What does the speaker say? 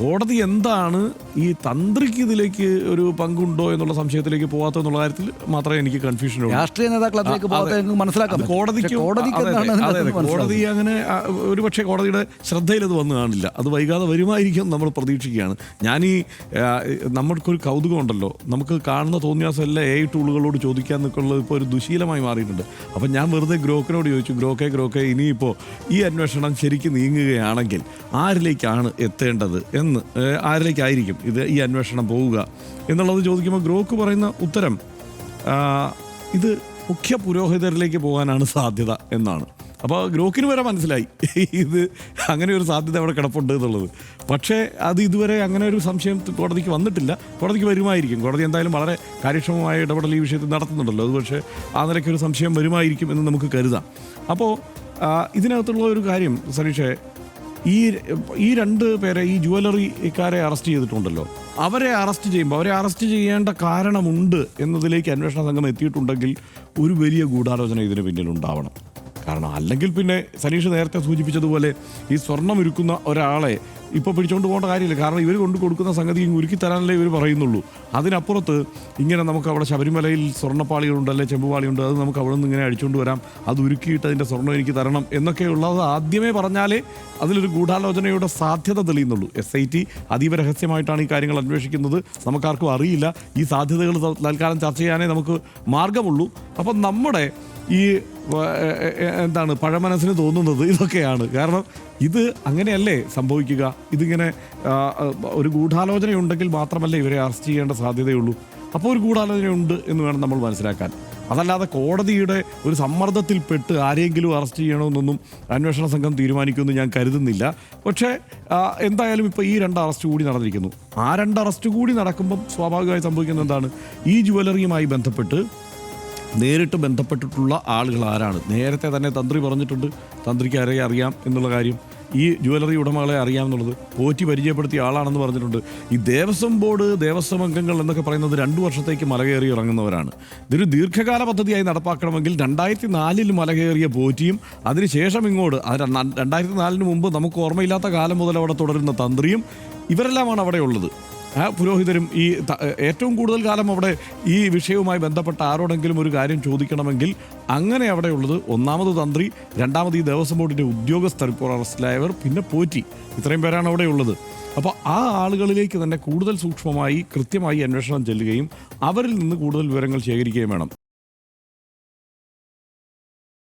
കോടതി എന്താണ് ഈ തന്ത്രിക്ക് ഇതിലേക്ക് ഒരു പങ്കുണ്ടോ എന്നുള്ള സംശയത്തിലേക്ക് പോകാത്തെന്നുള്ള കാര്യത്തിൽ മാത്രമേ എനിക്ക് കൺഫ്യൂഷൻ ഉള്ളൂ. രാഷ്ട്രീയ നേതാക്കൾ അതിലേക്ക് മനസ്സിലാക്കാം. കോടതിക്ക് കോടതി അങ്ങനെ ഒരു പക്ഷേ കോടതിയുടെ ശ്രദ്ധയിൽ അത് വന്നു കാണില്ല. അത് വൈകാതെ വരുമായിരിക്കും നമ്മൾ പ്രതീക്ഷിക്കുകയാണ്. ഞാൻ ഈ നമ്മൾക്കൊരു കൗതുകം ഉണ്ടല്ലോ. നമുക്ക് കാണുന്ന തോന്നിയാസം എല്ലാം എ ടൂളുകളോട് ചോദിക്കാൻ നിൽക്കുള്ളത് ഇപ്പോൾ ഒരു ദുശീലമായി മാറിയിട്ടുണ്ട്. അപ്പം ഞാൻ വെറുതെ ഗ്രോക്കിനോട് ചോദിച്ചു ഗ്രോക്കെ ഗ്രോക്കെ ഇനിയിപ്പോൾ ഈ അന്വേഷണം ശരിക്കും നീങ്ങുകയാണെങ്കിൽ ആരിലേക്കാണ് എത്തേണ്ടത്? എന്ന് ഏ, ആരിലേക്കായിരിക്കും ഇത് ഈ അന്വേഷണം പോവുക? എന്നുള്ളത് ചോദിക്കുമ്പോൾ ഗ്രോക്ക് പറയുന്ന ഉത്തരം ഇത് മുഖ്യ പുരോഹിതരിലേക്ക് പോകാനാണ് സാധ്യത എന്നാണ്. അപ്പോൾ ഗ്രോക്കിന് വരെ മനസ്സിലായി ഇത് അങ്ങനെ ഒരു സാധ്യത അവിടെ കിടപ്പുണ്ട് എന്നുള്ളത്. പക്ഷേ അത് ഇതുവരെ അങ്ങനെ ഒരു സംശയം കോടതിക്ക് വന്നിട്ടില്ല. കോടതിക്ക് വരുമായിരിക്കും. കോടതി എന്തായാലും വളരെ കാര്യക്ഷമമായ ഇടപെടൽ ഈ വിഷയത്തിൽ നടത്തുന്നുണ്ടല്ലോ. അത് ആ നിലയ്ക്ക് ഒരു സംശയം വരുമായിരിക്കും എന്ന് നമുക്ക് കരുതാം. അപ്പോൾ ഇതിനകത്തുള്ള ഒരു കാര്യം സനീഷേ ഈ ഈ രണ്ട് പേരെ ഈ ജുവലറിക്കാരെ അറസ്റ്റ് ചെയ്തിട്ടുണ്ടല്ലോ. അവരെ അറസ്റ്റ് ചെയ്യുമ്പോൾ അവരെ അറസ്റ്റ് ചെയ്യേണ്ട കാരണമുണ്ട് എന്നതിലേക്ക് അന്വേഷണ സംഘം എത്തിയിട്ടുണ്ടെങ്കിൽ ഒരു വലിയ ഗൂഢാലോചന ഇതിന് പിന്നിൽ ഉണ്ടാവണം കാരണം അല്ലെങ്കിൽ പിന്നെ സനീഷ് നേരത്തെ സൂചിപ്പിച്ചതുപോലെ ഈ സ്വർണം ഉരുക്കുന്ന ഒരാളെ ഇപ്പോൾ പിടിച്ചുകൊണ്ട് പോകേണ്ട കാര്യമില്ല. കാരണം ഇവർ കൊണ്ട് കൊടുക്കുന്ന സംഗതി ഉരുക്കി തരാനല്ലേ ഇവർ പറയുന്നുള്ളൂ. അതിനപ്പുറത്ത് ഇങ്ങനെ നമുക്ക് അവിടെ ശബരിമലയിൽ സ്വർണപ്പാളികളുണ്ട് അല്ലെങ്കിൽ ചെമ്പുപാളിയുണ്ട് അത് നമുക്ക് അവിടെ നിന്ന് ഇങ്ങനെ അടിച്ചുകൊണ്ട് വരാം. അത് ഉരുക്കിയിട്ട് അതിന്റെ സ്വർണം എനിക്ക് തരണം എന്നൊക്കെയുള്ളത് ആദ്യമേ പറഞ്ഞാലേ അതിലൊരു ഗൂഢാലോചനയുടെ സാധ്യത തെളിയുന്നുള്ളൂ. എസ് ഐ ടി അതീവ രഹസ്യമായിട്ടാണ് ഈ കാര്യങ്ങൾ അന്വേഷിക്കുന്നത്. നമുക്കാർക്കും അറിയില്ല. ഈ സാധ്യതകൾ തൽക്കാലം ചർച്ച ചെയ്യാനേ നമുക്ക് മാർഗമുള്ളൂ. അപ്പം നമ്മുടെ ഈ എന്താണ് പഴമനസ്സിന് തോന്നുന്നത് ഇതൊക്കെയാണ്. കാരണം ഇത് അങ്ങനെയല്ലേ സംഭവിക്കുക? ഇതിങ്ങനെ ഒരു ഗൂഢാലോചനയുണ്ടെങ്കിൽ മാത്രമല്ലേ ഇവരെ അറസ്റ്റ് ചെയ്യേണ്ട സാധ്യതയുള്ളൂ. അപ്പോൾ ഒരു ഗൂഢാലോചനയുണ്ട് എന്ന് വേണം നമ്മൾ മനസ്സിലാക്കാൻ. അതല്ലാതെ കോടതിയുടെ ഒരു സമ്മർദ്ദത്തിൽപ്പെട്ട് ആരെങ്കിലും അറസ്റ്റ് ചെയ്യണമെന്നൊന്നും അന്വേഷണ സംഘം തീരുമാനിക്കുമെന്ന് ഞാൻ കരുതുന്നില്ല. പക്ഷേ എന്തായാലും ഇപ്പോൾ ഈ രണ്ട് അറസ്റ്റ് കൂടി നടന്നിരിക്കുന്നു. ആ രണ്ട് അറസ്റ്റ് കൂടി നടക്കുമ്പം സ്വാഭാവികമായി സംഭവിക്കുന്നത് എന്താണ്? ഈ ജുവലറിയുമായി ബന്ധപ്പെട്ട് നേരിട്ട് ബന്ധപ്പെട്ടിട്ടുള്ള ആളുകൾ ആരാണ്? നേരത്തെ തന്നെ തന്ത്രി പറഞ്ഞിട്ടുണ്ട് തന്ത്രിക്ക് ആരെ അറിയാം എന്നുള്ള കാര്യം. ഈ ജുവലറി ഉടമകളെ അറിയാമെന്നുള്ളത് പോറ്റി പരിചയപ്പെടുത്തിയ ആളാണെന്ന് പറഞ്ഞിട്ടുണ്ട്. ഈ ദേവസ്വം ബോർഡ് ദേവസ്വം അംഗങ്ങൾ എന്നൊക്കെ പറയുന്നത് രണ്ടു വർഷത്തേക്ക് മലകയറി ഇറങ്ങുന്നവരാണ്. ഇതൊരു ദീർഘകാല പദ്ധതിയായി നടപ്പാക്കണമെങ്കിൽ രണ്ടായിരത്തി നാലിൽ മലകയറിയ പോറ്റിയും അതിനുശേഷം ഇങ്ങോട്ട് രണ്ടായിരത്തി നാലിന് മുമ്പ് നമുക്ക് ഓർമ്മയില്ലാത്ത കാലം മുതൽ അവിടെ തുടരുന്ന തന്ത്രിയും ഇവരെല്ലാമാണ് അവിടെ ഉള്ളത് ആ പുരോഹിതരും ഈ ഏറ്റവും കൂടുതൽ കാലം അവിടെ ഈ വിഷയവുമായി ബന്ധപ്പെട്ട ആരോടെങ്കിലും ഒരു കാര്യം ചോദിക്കണമെങ്കിൽ അങ്ങനെ അവിടെയുള്ളത് ഒന്നാമത് തന്ത്രി രണ്ടാമത് ഈ ദേവസ്വം ബോർഡിന്റെ ഉദ്യോഗസ്ഥർ ഇപ്പോൾ അറസ്റ്റിലായവർ പിന്നെ പോറ്റി. ഇത്രയും പേരാണ് അവിടെ ഉള്ളത്. അപ്പോൾ ആ ആളുകളിലേക്ക് തന്നെ കൂടുതൽ സൂക്ഷ്മമായി കൃത്യമായി അന്വേഷണം ചെല്ലുകയും അവരിൽ നിന്ന് കൂടുതൽ വിവരങ്ങൾ ശേഖരിക്കുകയും വേണം.